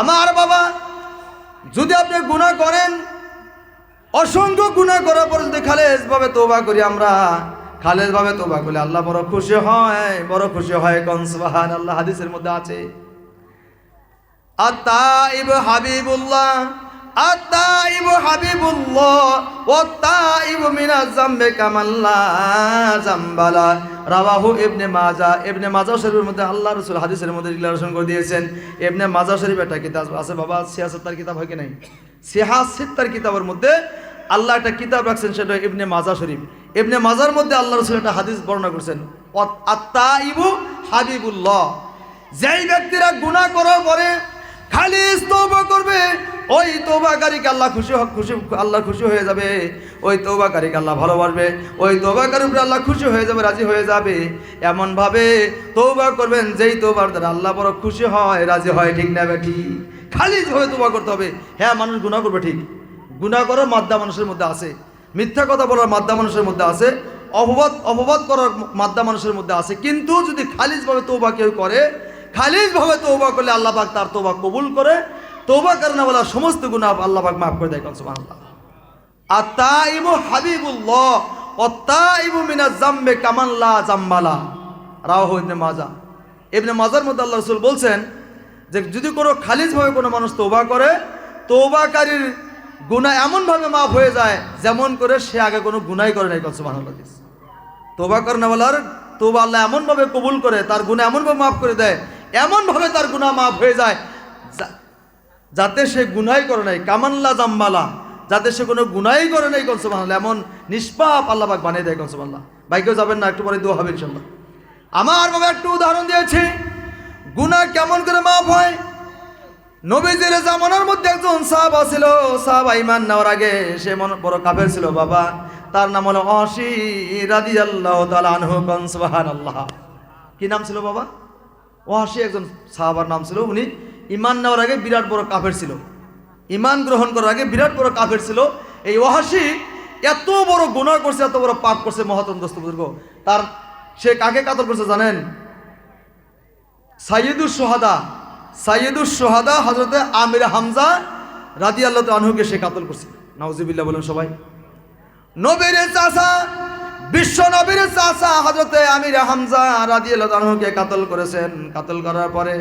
আমার বাবা, যদি আপনি গুণা করেন, অসংখ্য গুণা করার পর যদি খালেজ ভাবে তোবা করি আমরা খালেজ ভাবে তোবা করলে আল্লাহ বড় খুশি হয়, বড় খুশি হয় কনসবাহান আল্লাহ হাদিসের মধ্যে আছে। আর তাইব হাবিবুল্লাহ আত্তাইব হাবিবুল্লাহ ওয়াত্তাইব মিনাজ জামবে কামাল্লা জামবালা রাওয়াহু ইবনে মাজা ইবনে মাজা শরীফের মধ্যে আল্লাহ রাসূল হাদিসের মধ্যে ডিক্লারেশন করে দিয়েছেন, ইবনে মাজা শরীফ একটা কিতাব আছে, বাবা সিয়াসতার কিতাব হয় কি নাই? সিয়াসতার কিতাবের মধ্যে আল্লাহ একটা কিতাব রাখছেন, সেটা ইবনে মাজা শরীফ। ইবনে মাজার মধ্যে আল্লাহ রসুল একটা হাদিস বর্ণনা করছেন আত্তাইবু হাবিবুল্লাহ। যেই ব্যক্তিরা গুনাহ করার পরে খালি তওবা করবে ওই তৌবাকারীকে আল্লাহ খুশি হ- খুশি আল্লাহ খুশি হয়ে যাবে। ওই তৌবাকারীকে আল্লাহ ভালোবাসবে। ওই তৌবাকারীর উপরে আল্লাহ খুশি হয়ে যাবে, রাজি হয়ে যাবে। এমন ভাবে তৌবা করবেন, যেই তৌবার দ্বারা আল্লাহ বড় খুশি হয়, রাজি হয়, ঠিক না ঠিক? খালিজ হয়ে তৌবা করতে হবে। হ্যাঁ মানুষ গুনাহ করবে, ঠিক। গুনাহ করার মাদ্দা মানুষের মধ্যে আছে। মিথ্যা কথা বলার মাদ্দা মানুষের মধ্যে আছে। অপবাদ অপবাদ করার মাদ্দা মানুষের মধ্যে আছে। কিন্তু যদি খালিজভাবে তৌবা কেউ করে, খালিজভাবে তৌবা করলে আল্লাহ পাক তার তৌবা কবুল করে তৌবা কারণে বলা সমস্ত গুনাহ আল্লাহ পাক মাফ করে দেয় সুবহানাল্লাহ। আত্তাইবু হাবিবুল্লাহ অত্তাইবু মিনা জাম্বে কামাল্লা জাম্বালা রাওয়াহু ইবনে মাজা। ইবনে মাজার মধ্যে আল্লাহ রাসূল বলছেন যে যদি কোনো খালিজভাবে কোনো মানুষ তৌবা করে তৌবাকারীর গুনাহ এমনভাবে মাফ হয়ে যায় যেমন করে সে আগে কোনো গুনাই করে নাই সুবহানাল্লাহ। তোবা করনেওয়ালার তোবা আল্লাহ এমনভাবে কবুল করে, তার গুণা এমনভাবে মাফ করে দেয়, এমনভাবে তার গুণা মাফ হয়ে যায় যাতে সে গুনাই করে নাই কামাল্লা জাম্বালা, যাতে সে কোনো গুনাই করে নাই কনসবাল্লাহ এমন নিষ্পাপ আল্লাহ পাক বানিয়ে দেয় কনসবাল্লাহ বাইকেও যাবেন না, একটু পরে দোয়া হবে ইনশাল্লাহ আমার বাবা একটু উদাহরণ দিয়েছি, গুনাহ কেমন করে মাফ হয়? নবীজির জামানার মধ্যে একজন সাহাবা ছিল, সাহাবা ইমান নেওয়ার আগে সে মন বড় কাফের ছিল, বাবা। তার নাম হলো অসি রাদি আল্লাহ আল্লাহ কি নাম ছিল বাবা? ওয়াসি একজন সাহাবার নাম ছিল, উনি ইমান নেওয়ার আগে বিরাট বড় কাফের ছিল। ইমান গ্রহণ করার আগে বিরাট বড় কাফের ছিল। এই ওয়াসি এত বড় গুনাহ করছে, এত বড় পাপ করছে মহাতম দোস্ত বুজুর্গ। তার সে কাকে কাতল করছে জানেন? সাইয়েদুর সোহাদা সাইয়েদুর সোহাদা হজরতে আমির হামজা রাদি আল্লাহ আনহুকে সে কাতল করছে। নাউজিবিল্লাহ, বলেন সবাই। নবীর চাষা বিশ্ব নবীর চাষা হজরতে আমির হামজা রাদি আল্লাহ আনহুকে কাতল করেছেন। কাতল করার পরে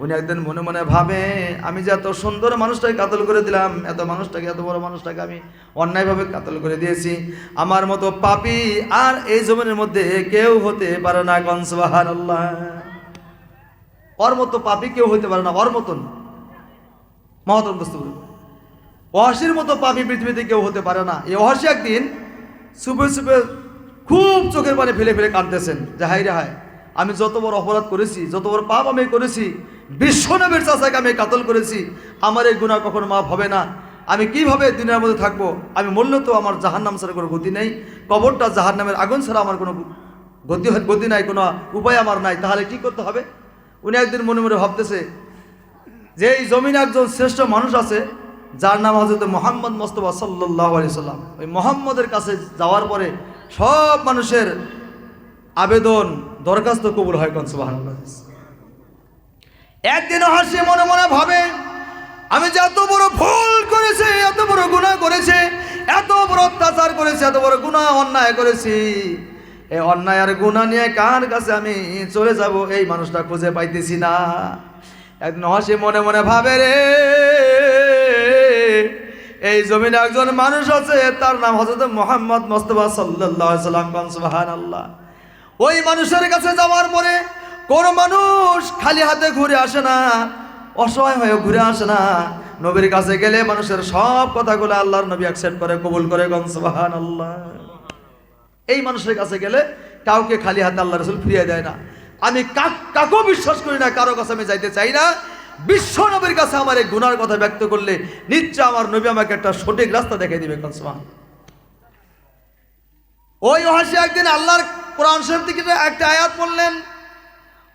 উনি একদিন মনে মনে ভাবে, আমি যে এত সুন্দর মানুষটাকে কাতল করে দিলাম, এত মানুষটাকে, এত বড় মানুষটাকে আমি অন্যায়ভাবে কাতল করে দিয়েছি। আমার মতো পাপি আর এই জমিনের মধ্যে কেউ হতে পারে না কনসবাহার আল্লাহ ওর মতো পাপি কেউ হতে পারে না, ওর মতন। মহতম দোস্ত অহাসির মতো পাপি পৃথিবীতে কেউ হতে পারে না। এই অহাসি একদিন সুপে সুপে খুব চোখের পানি ফেলে ফেলে কাঁদতেছেন, যে হাই রে হায়, আমি যত বড় অপরাধ করেছি, যত বড় পাপ আমি করেছি বিশ্বনবীর চাষাকে আমি কাতল করেছি। আমার এই গুণা কখনো মাফ হবে না। আমি কীভাবে দিনের মধ্যে থাকব? আমি মূল্য তো আমার জাহান নাম ছাড়া কোনো গতি নেই। কবরটা জাহান নামের আগুন ছাড়া আমার কোনো গতি গতি নাই, কোনো উপায় আমার নাই। তাহলে কি করতে হবে? উনি একদিন মনে মনে ভাবতেছে যে এই জমিনে একজন শ্রেষ্ঠ মানুষ আছে, যার নাম হজরত মোহাম্মদ মোস্তফা সাল্লাহ আলি সাল্লাম। ওই মোহাম্মদের কাছে যাওয়ার পরে সব মানুষের আবেদন দরখাস্ত কবুল হয় কনসবাহ একদিন হাসি, মনে মনে ভাবে, আমি যে এত বড় ভুল করেছি, এত বড় গুনাহ করেছি, এত বড় অত্যাচার করেছি, এত বড় গুনাহ অন্যায় করেছি এই অন্যায় আর গুনাহ নিয়ে কার কাছে আমি চলে যাব, এই মানুষটা খুঁজে পাইতেছি না। একদিন হাসি, মনে মনে ভাবে রে, এই জমিনে একজন মানুষ আছে, তার নাম হজরত মোহাম্মদ মোস্তফা সাল্লাহ সাল্লাম সুবাহান আল্লাহ ওই মানুষের কাছে যাওয়ার পরে কোন মানুষ খালি হাতে ঘুরে আসে না, অসহায় হয়ে ঘুরে আসে না। নবীর কাছে গেলে মানুষের সব কথাগুলো আল্লাহর নবী অ্যাকসেপ্ট করে, কবুল করে গনসবাহান আল্লাহ এই মানুষের কাছে গেলে কাউকে খালি হাতে আল্লাহ রসুল ফিরিয়ে দেয় না। আমি কাক- কাকেও বিশ্বাস করি না, কারও কাছে আমি যাইতে চাই না। বিশ্ব নবীর কাছে আমার এই গুনার কথা ব্যক্ত করলে নিশ্চয় আমার নবী আমাকে একটা সঠিক রাস্তা দেখাই দিবে কনসমান ওই হাসি একদিন আল্লাহর কোরআন শরীফ থেকে একটা আয়াত বললেন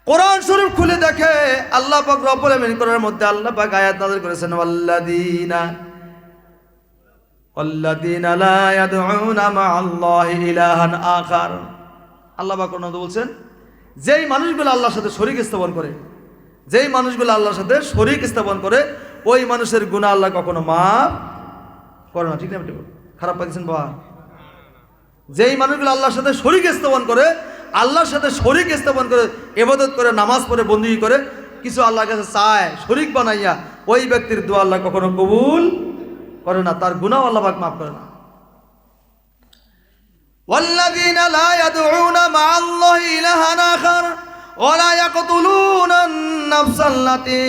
কোরআন শরীফ খুলে দেখে আল্লাহ পাক রব্বুল আমিন কোরআনের মধ্যে আল্লাহ পাক আয়াত নাযিল করেছেন, ওয়াল্লাযীনা ওয়াল্লাযীনা লা ইয়াদউনা মা'আল্লাহি ইলাহান আখার। আল্লাহ পাক কোরআন বলছেন, যেই মানুষগুলো আল্লাহর সাথে শরীক স্থাপন করে, যেই মানুষগুলো আল্লাহর সাথে শরিক স্থাপন করে, ওই মানুষের গুণা আল্লাহ কখনো মাফ করে না। ঠিক না খারাপ পাইছেন বাবা যেই মানুষগুলো আল্লাহর সাথে শরিক স্থাপন করে আল্লাহর সাথে শরিক স্থাপন করে এবাদত করে নামাজ পড়ে বন্দি করে কিছু আল্লাহর কাছে চায় শরিক বানাইয়া ওই ব্যক্তির দোয়া আল্লাহ কখনো কবুল করে না তার গুণাও আল্লাহ পাক মাফ করে না والذين لا يدعون مع الله إلها آخر ولا يقتلون النفس التي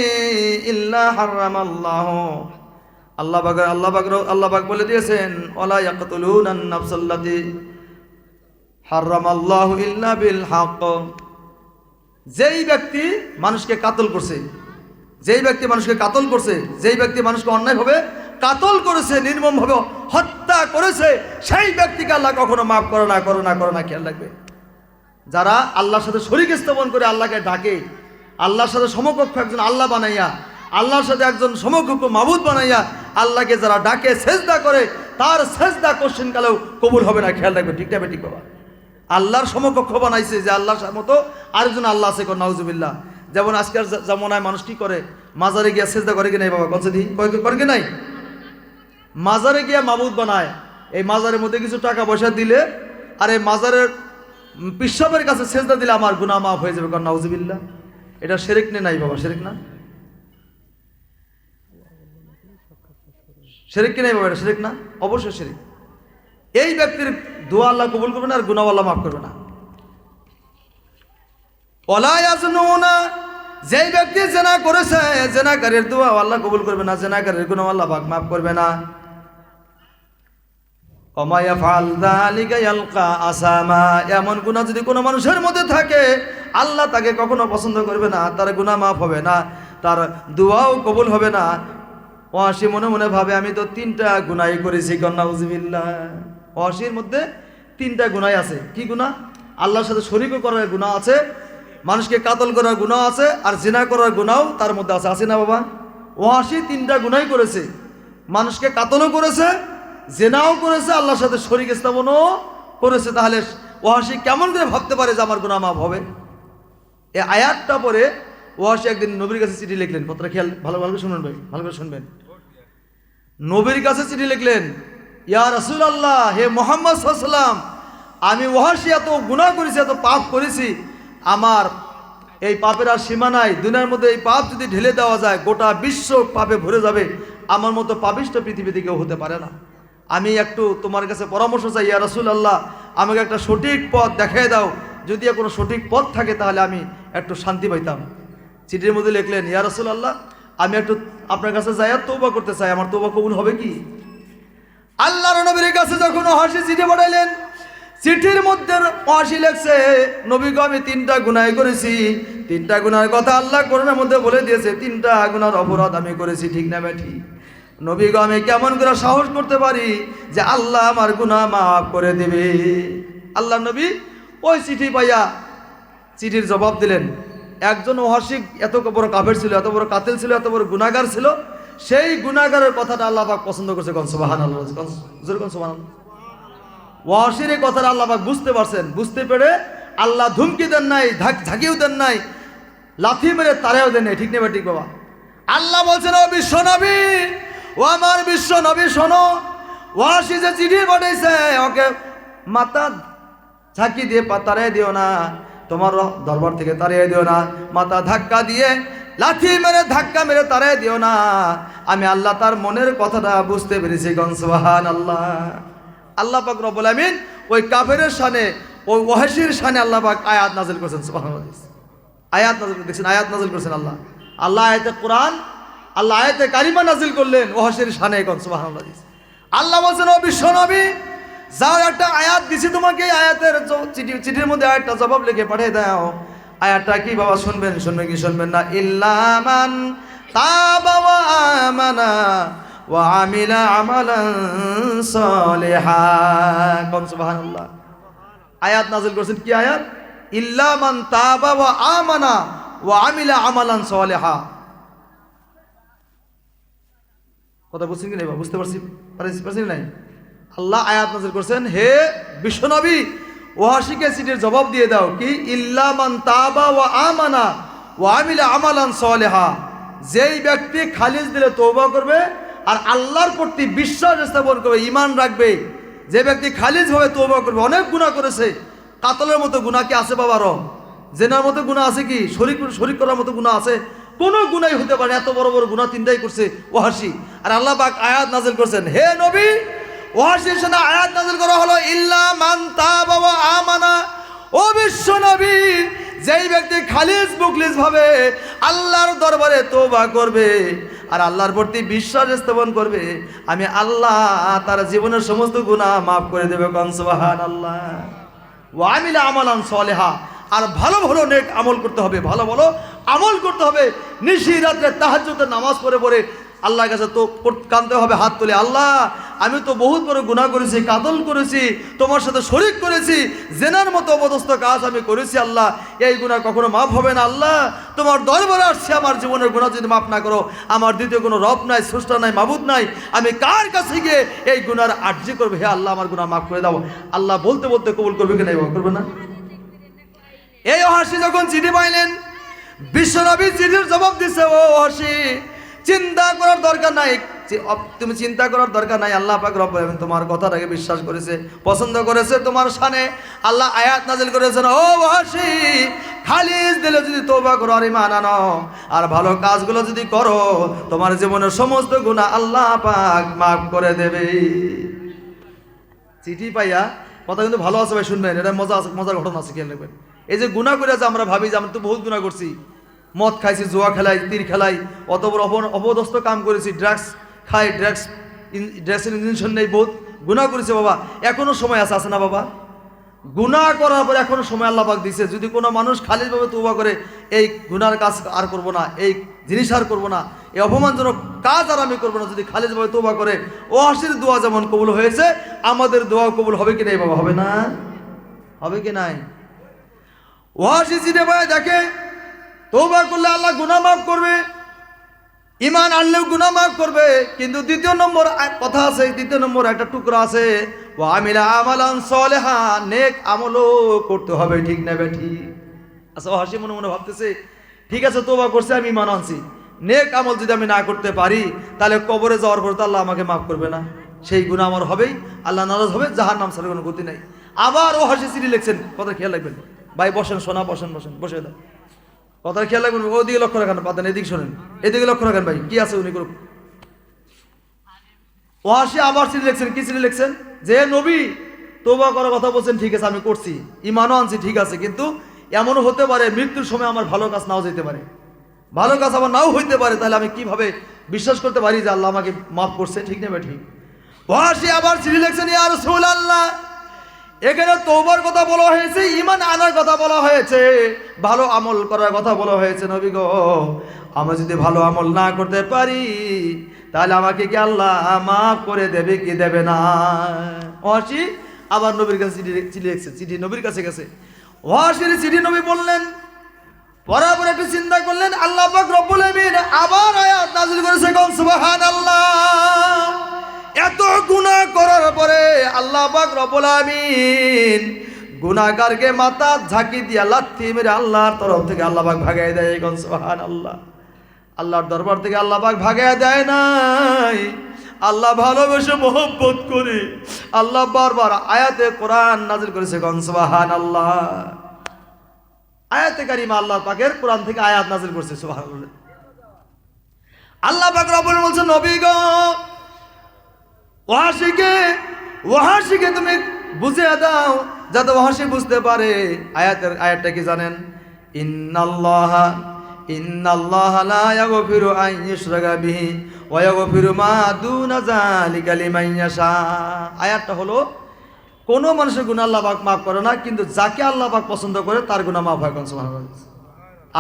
إلا حرم الله আল্লাহ বাগ আল্লাহ বাগ আল্লাহ বাগ বলে দিয়েছেন ওলা ইয়াকতুলুন নাফসাল্লাতি হারামাল্লাহু ইল্লা বিল হক। যেই ব্যক্তি মানুষকে কাতল করছে, যেই ব্যক্তি মানুষকে কাতল করছে, যেই ব্যক্তি মানুষকে অন্যায়ভাবে কাতল করেছে, নির্মমভাবে হত্যা করেছে, সেই ব্যক্তিকে আল্লাহ কখনো মাফ করে না করে না করে না, খেয়াল রাখবে। যারা আল্লাহর সাথে শরীর স্থাপন করে আল্লাহকে ডাকে, আল্লাহর সাথে সমকক্ষ একজন আল্লাহ বানাইয়া, আল্লাহর সাথে একজন সমকক্ষ মাবুদ বানাইয়া আল্লাহকে যারা ডাকে, সেজদা করে, তার সেজদা কোশ্চেন কালেও কবুল হবে না, খেয়াল রাখবে, ঠিক ঠিক বাবা? আল্লাহর সমকক্ষ বানাইছে যে আল্লাহর মতো আরেকজন আল্লাহ আছে নাউজুবিল্লাহ। যেমন আজকের জামানায় মানুষ কি করে? মাজারে গিয়া সেজদা করে কি নাই বাবা? কনসে দি? করে কি নাই? মাজারে গিয়া মাবুদ বানায়। এই মাজারের মধ্যে কিছু টাকা পয়সা দিলে আর এই মাজারের পিসাবের কাছে সেজদা দিলে আমার গুনাহ মাফ হয়ে যাবে কারণ নাউজুবিল্লাহ। এটা শেরেক নে নাই বাবা? শেরেক না? শেরেক কি নাই বাবা? এটা শেরেক না? অবশ্যই শেরেক। এই ব্যক্তির দোয়া আল্লাহ কবুল করবে না আর গুনাহ আল্লাহ মাফ করবে না। ওলায়াজনুনা যেই ব্যক্তি জেনা করেছে, জেনাকারীর দোয়া আল্লাহ কবুল করবে না, জেনাকারীর গুনাহ আল্লাহ পাক মাফ করবে না। আসামা, এমন গুনাহ যদি কোনো মানুষের মধ্যে থাকে, আল্লাহ তাকে কখনো পছন্দ করবে না, তার গুনাহ মাফ হবে না, তার দোয়াও কবুল হবে না। ওয়াসি মনে মনে ভাবে, আমি তো তিনটা গুনাই করেছি, কন্যা উজবিল্লা ওয়াসির মধ্যে তিনটা গুণাই আছে। কি গুণা আল্লাহর সাথে শরীক করার গুণা আছে, মানুষকে কাতল করার গুণা আছে, আর জিনা করার গুনাও তার মধ্যে আছে। আছে না বাবা? ওয়াসি তিনটা গুণাই করেছে। মানুষকে কাতলও করেছে, জেনাও করেছে, আল্লাহর সাথে শরীক স্থাপনও করেছে। তাহলে ওয়াসি কেমন করে ভাবতে পারে যে আমার গুনাহ মাফ হবে? এই আয়াতটা পরে ওয়াসি একদিন নবীর কাছে চিঠি লিখলেন। কথাটা খেয়াল ভালো ভালো শুনবেন ভাই, ভালো করে শুনবেন। নবীর কাছে চিঠি লিখলেন ইয়া রাসূল আল্লাহ হে মোহাম্মদ সাল্লাম আমি ওহাসি এত গুনাহ করেছি, এত পাপ করেছি, আমার এই পাপের আর সীমা নাই। দুনিয়ার মধ্যে এই পাপ যদি ঢেলে দেওয়া যায়, গোটা বিশ্ব পাপে ভরে যাবে। আমার মতো পাপিষ্ট পৃথিবীতে কেউ হতে পারে না। আমি একটু তোমার কাছে পরামর্শ চাই, ইয়া রাসূল আল্লাহ আমাকে একটা সঠিক পথ দেখাই দাও। যদি কোনো সঠিক পথ থাকে, তাহলে আমি একটু শান্তি পাইতাম। চিঠির মধ্যে লিখলেন, ইয়া রাসূল আল্লাহ আমি একটু আপনার কাছে যাই আর তৌবা করতে চাই। আমার তৌবা কবুল হবে কি? আল্লাহর নবীর কাছে যখন হাসি চিঠি পাঠাইলেন, চিঠির মধ্যে হাসি লেখছে নবীকে আমি তিনটা গুনাহ করেছি। তিনটা গুনার কথা আল্লাহ করোনার মধ্যে বলে দিয়েছে, তিনটা গুনার অপরাধ আমি করেছি, ঠিক না ব্যাঠি নবীকে আমি কেমন করে সাহস করতে পারি যে আল্লাহ আমার গুনাহ মাফ করে দেবে। আল্লাহ নবী ওই চিঠি পাইয়া চিঠির জবাব দিলেন। একজন ওহাসিক এত বড় কাফের ছিল, এত বড় কাতেল ছিল, এত বড় গুনাগার ছিল সেই গুনাগারের কথাটা আল্লাহ পাক পছন্দ করছে আল্লাহ ওয়াসির এই কথাটা আল্লাহ পাক বুঝতে পারছেন। বুঝতে পেরে আল্লাহ ধুমকি দেন নাই ঝাঁকিও দেন নাই, লাথি মেরে তারেও দেন নাই। ঠিক নেবে ঠিক বাবা? আল্লাহ বলছেন, ও বিশ্ব নবী, ও আমার বিশ্ব নবী, শোনো, ওয়াসি যে চিঠি পাঠাইছে, ওকে মাথা ঝাঁকি দিয়ে তাড়িয়ে দিও না, তোমার দরবার থেকে তাড়িয়ে দিও না, মাথা ধাক্কা দিয়ে লাথি মেরে, ধাক্কা মেরে তারাই দিও না। আমি আল্লাহ তার মনের কথাটা বুঝতে পেরেছি গনসবাহান আল্লাহ আল্লাহ পাক রব্বুল আমিন ওই কাফেরের শানে, ওই ওয়াহাসির শানে আল্লাহ পাক আয়াত নাজিল করেছেন, সুবহানাল্লাহ। আয়াত নাজিল দেখছেন, আয়াত নাজিল করেছেন আল্লাহ। আল্লাহ আয়াতে কোরআন, আল্লাহ আয়াতে কারিমা নাজিল করলেন ওহাসির কোন সুবহানাল্লাহ। আল্লাহ বলছেন, ও বিশ্ব নবী, যাও একটা আয়াত দিছি তোমাকে আয়াতের চিঠি চিঠির মধ্যে আয়াতটা জবাব লিখে পাঠিয়ে দাও। আয়াতটা কি বাবা শুনবেন? শুনবেন কি শুনবেন না? ইল্লামান তাবা ওয়া আমানা ওয়া আমিলা আমালান সালিহা। কোন সুবহানাল্লাহ। আয়াত নাজিল করেছেন কি আয়াত? ইল্লামান তাবা ওয়া আমানা ওয়া আমিলা আমালান সালিহা। কথা বুঝছেন কি বাবা? বুঝতে পারছি পারছি পারছি নাই? আল্লাহ আয়াত নাজিল করছেন, হে বিশ্বনবী ওয়াসিকে সিটের জবাব দিয়ে দাও কি, ইল্লা মান তাবা ওয়া আমানা ও আমিলা আমালান সলেহা। যেই ব্যক্তি খালিজ দিলে তৌবা করবে আর আল্লাহর প্রতি বিশ্বাস স্থাপন করবে ইমান রাখবে, যে ব্যক্তি খালিজ ভাবে তৌবা করবে, অনেক গুণা করেছে, কাতলের মতো গুণা কি আছে বাবারও জেনার মতো গুণা আছে কি? শরিক শরিক করার মতো গুণা আছে? কোনো গুণাই হতে পারে এত বড় বড় গুণা তিনটাই করছে ওহাসি আর আল্লাহ পাক আয়াত নাজিল করছেন, হে নবী ওহাসির সাথে আয়াত নাজিল করা হলো, ইল্লা মান ওয়া আমানা। ও বিশ্ব নবী, যেই ব্যক্তি খালিজ মুখলিস ভাবে আল্লাহর দরবারে তোবা করবে আর আল্লাহর প্রতি বিশ্বাস স্থাপন করবে, আমি আল্লাহ তার জীবনের সমস্ত গুনাহ মাফ করে দেবে কনসবাহান আল্লাহ ও আমিলা আমালান সলেহা। আর ভালো ভালো নেক আমল করতে হবে, ভালো ভালো আমল করতে হবে। নিশি রাত্রে তাহাজ্জুদে নামাজ পড়ে পড়ে আল্লাহর কাছে তো কাঁদতে হবে, হাত তুলে, আল্লাহ আমি তো বহুত বড় গুনাহ করেছি, কাতল করেছি, তোমার সাথে শরিক করেছি, জেনার মতো অবদস্থ কাজ আমি করেছি আল্লাহ। এই গুনাহ কখনো মাফ হবে না আল্লাহ। তোমার দরবারে আসছে, আমার জীবনের গুণা যদি মাফ না করো, আমার দ্বিতীয় কোনো রব নাই, স্রষ্টা নাই, মাবুদ নাই, আমি কার কাছে গিয়ে এই গুনার আর্জি করবে? হে আল্লাহ, আমার গুণা মাফ করে দাও। আল্লাহ বলতে বলতে কবুল করবে কি নাই? করবে না? এই হাসি যখন চিঠি পাইলেন বিশ্বনবী চিঠির জবাব দিছে, ও হাসি চিন্তা করার দরকার নাই। তুমি চিন্তা করার দরকার নাই, আল্লাহ পাক আলামিন তোমার কথাটাকে বিশ্বাস করেছে, পছন্দ করেছে তোমার শানে। আল্লাহ আয়াত নাজিল করেছেন, ও হাসি খালিজ দিলে যদি তোবা করো আর ইমান আনো, আর ভালো কাজগুলো যদি করো, তোমার জীবনের সমস্ত গুনাহ আল্লাহ পাক মাফ করে দেবে। চিঠি পাইয়া, কথা কিন্তু ভালো আছে ভাই, শুনবেন, এটা মজা আছে, মজার ঘটনা আছে, খেয়াল এই যে গুণা করে যে আমরা ভাবি যে আমরা তো বহুত গুণা করছি মদ খাইছি, জুয়া খেলাই, তীর খেলাই অত বড় কাম করেছি ড্রাগস খাই ড্রাগস ড্রাগসের ইঞ্জেকশন নেই বহুত গুণা করেছে বাবা। এখনও সময় আছে আছে না বাবা? গুণা করার পর এখনও সময় আল্লাহ পাক দিছে। যদি কোনো মানুষ খালিজভাবে তৌবা করে, এই গুনার কাজ আর করব না, এই জিনিস আর করব না, এই অপমানজনক কাজ আর আমি করব না, যদি খালিজভাবে তৌবা করে ও হাসির দোয়া যেমন কবুল হয়েছে, আমাদের দোয়া কবুল হবে কি নাই বাবা? হবে না? হবে কি নাই? ওয়াসি চিনে ভাই দেখে তৌবা করলে আল্লাহ গুনাহ মাফ করবে ইমান আনলেও গুনাহ মাফ করবে, কিন্তু দ্বিতীয় নম্বর কথা আছে, দ্বিতীয় নম্বর একটা টুকরা আছে ও আমিলা আমালান সলেহা নেক আমলও করতে হবে, ঠিক না বেঠি আচ্ছা হাসি মনে মনে ভাবতেছে, ঠিক আছে তোবা করছে, আমি ইমান আনছি। নেক আমল যদি আমি না করতে পারি, তাহলে কবরে যাওয়ার পর তো আল্লাহ আমাকে মাফ করবে না। সেই গুণা আমার হবেই, আল্লাহ নারাজ হবে যাহার নাম ছাড়া কোনো গতি নাই। আবার ও হাসি চিঠি লিখছেন, কথা খেয়াল রাখবেন। ভাই, বসেন, সোনা, বসেন বসেন, বসে দেন কথা খেয়াল রাখবেন ওদিকে লক্ষ্য রাখেন পাতেন এদিকে শোনেন। এদিকে লক্ষ্য রাখেন ভাই, কি আছে উনি করুক। ওহাসি আবার চিঠি লিখছেন, কি চিঠি লিখছেন? যে নবী তোবা করার কথা বলছেন, ঠিক আছে, আমি করছি, ইমানও আনছি, ঠিক আছে, কিন্তু এমনও হতে পারে মৃত্যুর সময় আমার ভালো কাজ নাও যেতে পারে। ভালো কাজ আমার নাও হইতে পারে, তাহলে আমি কীভাবে বিশ্বাস করতে পারি যে আল্লাহ আমাকে মাফ করছে? ঠিক নেবে ঠিক। ওহাসি আবার চিঠি লিখছেন ইয়ার রসুল আল্লাহ এখানে তোবার কথা বলা হয়েছে ইমান আনার কথা বলা হয়েছে। ভালো আমল করার কথা বলা হয়েছে নবী গো। আমি যদি ভালো আমল না করতে পারি, তাহলে আমাকে কি আল্লাহ মাফ করে দেবে কি দেবে না? ওয়াসি আবার নবীর কাছে চিঠি চিঠি লিখছে, চিঠি নবীর কাছে গেছে। ওয়াসির চিঠি নবী বললেন, বরাবর একটু চিন্তা করলেন, আল্লাহ পাক রব্বুল আমিন আবার আয়াত নাযিল করেছে কোন সুবহানাল্লাহ। এত গুনাহ করার পরে আল্লাহ পাক রব্বুল আমিন গুনাহগারকে মাথা ঝাঁকি দিয়া লাথি মেরে আল্লাহর তরফ থেকে আল্লাহ পাক ভাগায় দেয়। কোন আল্লাহ আল্লাহর দরবার থেকে আল্লাহ পাক ভাগায় দেয় নাই। আল্লাহ ভালোবেসে মোহব্বত করে আল্লাহ বারবার আয়াতে কোরআন নাজিল করেছে কোন সুবহানাল্লাহ। আয়াতে কারিমা আল্লাহ পাকের কোরআন থেকে আয়াত নাজিল করছে, সুবহানাল্লাহ। আল্লাহ পাক রব্বুল বলছে নবী ওহাসিকে ওহাসিকে তুমি বুঝিয়ে দাও যাতে ওহাসি বুঝতে পারে। আয়াতের আয়াতটা কি জানেন? ইন্নাল্লাহ ইন্নাল্লাহ লা ইয়াগফিরু আন ইউশরাকা বিহি ওয়া ইয়াগফিরু মা দুনা যালিকা লিমান ইয়াশা। আয়াতটা হলো, কোন মানুষের গুনাহ আল্লাহ পাক মাফ করে না, কিন্তু যাকে আল্লাহ পাক পছন্দ করে তার গুনাহ মাফ হয় কোন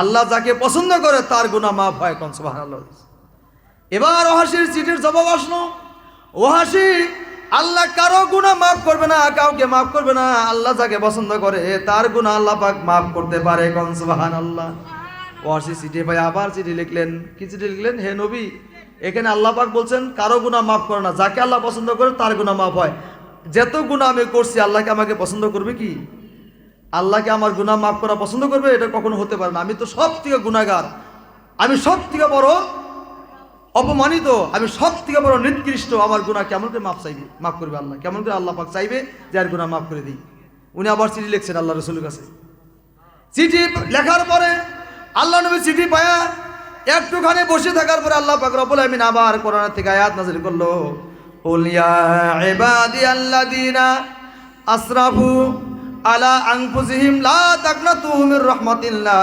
আল্লাহ যাকে পছন্দ করে তার গুনাহ মাফ হয় কোন সুবহানাল্লাহ? এবার ওহাসির চিঠির জবাব আসলো। ওহাসি, আল্লাহ কারও গুণা মাফ করবে না, কাউকে মাফ করবে না, আল্লাহ যাকে পছন্দ করে, তার গুনাহ আল্লাহ পাক মাফ করতে পারে, কোন সুবহানাল্লাহ। ওহাসি চিঠি ভাই আবার চিঠি লিখলেন। কি চিঠি লিখলেন? হে নবী, এখানে আল্লাহ পাক বলছেন, কারও গুনাহ মাফ করে না, যাকে আল্লাহ পছন্দ করে, তার গুনাহ মাফ হয়। যত গুনাহ আমি করছি, আল্লাহকে আমাকে পছন্দ করবে কি? আল্লাহকে আমার গুনাহ মাফ করা পছন্দ করবে? এটা কখনো হতে পারে না। আমি তো সব থেকে গুণাগার আমি সব থেকে বড় অপমানিত, আমি সব থেকে বড় নিকৃষ্ট আমার গুনাহ কেমন করে মাফ চাইবে? মাফ করবে আল্লাহ। কেমন করে আল্লাহ পাক চাইবে যে আর গুনাহ মাফ করে দিই? উনি আবার চিঠি লিখছেন আল্লাহ রসুলের কাছে। চিঠি লেখার পরে আল্লাহ নবী চিঠি পায়া একটুখানি বসে থাকার পরে আল্লাহ পাক রব্বুল আমিন আবার কোরআন থেকে আয়াত নাযিল করল। কুল ইয়া ইবাদি আল্লাযিনা আসরাফু আলা আনফুসিহিম লা তাকনাতু মির রাহমাতিল্লাহ।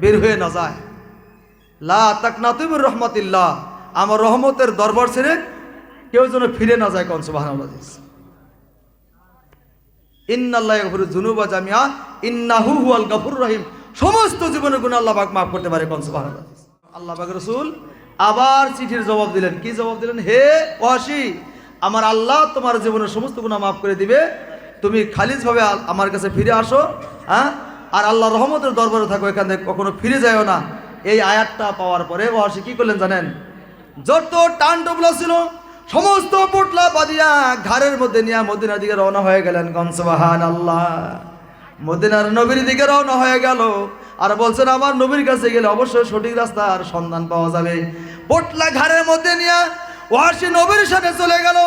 বের হয়ে না যায়। লা তাকনাতুমির রহমাতিল্লাহ। আমার রহমতের দরবার ছেড়ে কেউ যেন ফিরে না যায় কনসু বাহান ইন্নাল্লাহ জুনুবা জামিয়া ইন্নাহু হুয়াল গফুর রহিম। সমস্ত জীবনের গুণ আল্লাহ পাক মাফ করতে পারে কনসু আল্লাহ পাক রসুল আবার চিঠির জবাব দিলেন। কি জবাব দিলেন? হে ওয়াসি, আমার আল্লাহ তোমার জীবনের সমস্ত গুণা মাফ করে দিবে। তুমি খালিজভাবে আমার কাছে ফিরে আসো হ্যাঁ? আর আল্লাহ রহমতের দরবারে থাকো, এখান থেকে কখনো ফিরে যায়ও না। এই আয়াতটা পাওয়ার পরে ওয়াসি কি করলেন জানেন? যত টানটুকলো ছিল, সমস্ত পোটলা বাদিয়া ঘাড়ের মধ্যে নিয়ে মদিনার দিকে রওনা হয়ে গেলেন। কনসবাহান আল্লাহ মদিনার নবীর দিকে রওনা হয়ে গেল। আর বলছেন, আমার নবীর কাছে গেলে অবশ্যই সঠিক রাস্তার সন্ধান পাওয়া যাবে। পোটলা ঘাড়ের মধ্যে নিয়ে ওয়াসি নবীর সাথে চলে গেল।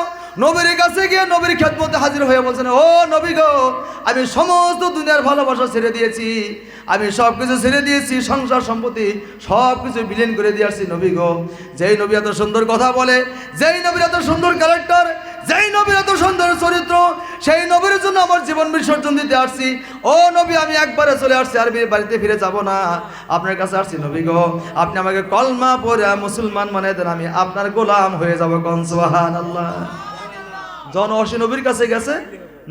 নবীর কাছে গিয়ে নবীর খেদমতে হাজির হয়ে বলছেন, ও নবী গো, আমি সমস্ত দুনিয়ার ভালোবাসা ছেড়ে দিয়েছি। আমি সব কিছু ছেড়ে দিয়েছি, সংসার সম্পত্তি সব কিছু বিলীন করে দিয়ে আসছি, নবী গো। যেই নবী এত সুন্দর কথা বলে, যেই নবীর এত সুন্দর ক্যারেক্টার যেই নবীর এত সুন্দর চরিত্র, সেই নবীর জন্য আমার জীবন বিসর্জন দিতে আসছি। ও নবী, আমি একবারে চলে আসছি, আর বাড়িতে ফিরে যাব না। আপনার কাছে আসছি, নবী গো, আপনি আমাকে কলমা পরে মুসলমান মানে দেন, আমি আপনার গোলাম হয়ে যাব কনসোহান আল্লাহ জন অসি নবীর কাছে গেছে,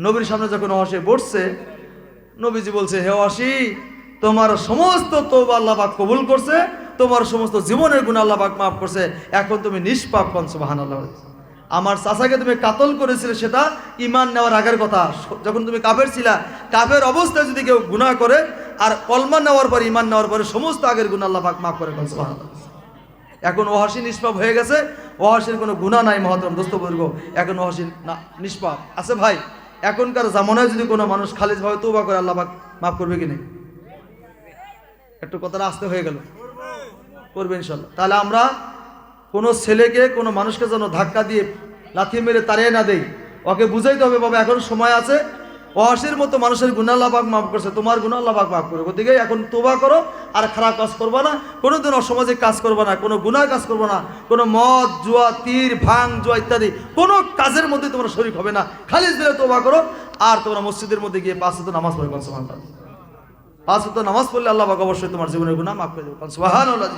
নবীর সামনে যখন অসে বসছে, নবীজি বলছে, হে অসি তোমার সমস্ত তৌবা আল্লাহ পাক কবুল করছে, তোমার সমস্ত জীবনের গুণ আল্লাহ পাক মাফ করছে, এখন তুমি নিষ্পাপ কন সুবাহান আল্লাহ আমার চাচাকে তুমি কাতল করেছিলে, সেটা ইমান নেওয়ার আগের কথা। যখন তুমি কাফের ছিলা, কাফের অবস্থায় যদি কেউ গুনাহ করে, আর কলমা নেওয়ার পর ইমান নেওয়ার পরে সমস্ত আগের গুণ আল্লাহ পাক মাফ করে কন সুবাহান এখন ওহাসি নিষ্পাপ হয়ে গেছে ওহাসির কোনো গুণা নাই মহাতরম দোস্তবর্গ এখন ওহাসি না, নিষ্পাপ। আছে ভাই, এখনকার জামানায় যদি কোনো মানুষ খালিজ ভাবে তৌবা করে, আল্লাহ মাফ করবে কি নেই? একটু কথাটা আসতে হয়ে গেল। করবে ইনশাল্লাহ তাহলে আমরা কোনো ছেলেকে, কোনো মানুষকে যেন ধাক্কা দিয়ে লাথি মেরে তাড়িয়ে না দেই, ওকে বুঝাইতে হবে, বাবা, এখন সময় আছে অহাসির মতো মানুষের গুণাল্লাহ পাক মাফ করছে, তোমার গুণাল্লাহ পাক মাফ করবে। ওদিকে এখন তোবা করো, আর খারাপ কাজ করবা না। কোনোদিন অসামাজিক কাজ করবা না, কোনো গুনাহ কাজ করবা না, কোনো মদ, জুয়া, তীর, ভাং, জুয়া ইত্যাদি, কোনো কাজের মধ্যে তোমরা শরীর হবে না। খালি দিলে তোবা করো, আর তোমরা মসজিদের মধ্যে গিয়ে পাঁচ হাতে নামাজ পড়বে সুবহানাল্লাহ পাঁচ হাতে নামাজ পড়লে আল্লাহ অবশ্যই তোমার জীবনের গুনাহ মাফ করে দেবে। সুবহানাল্লাহ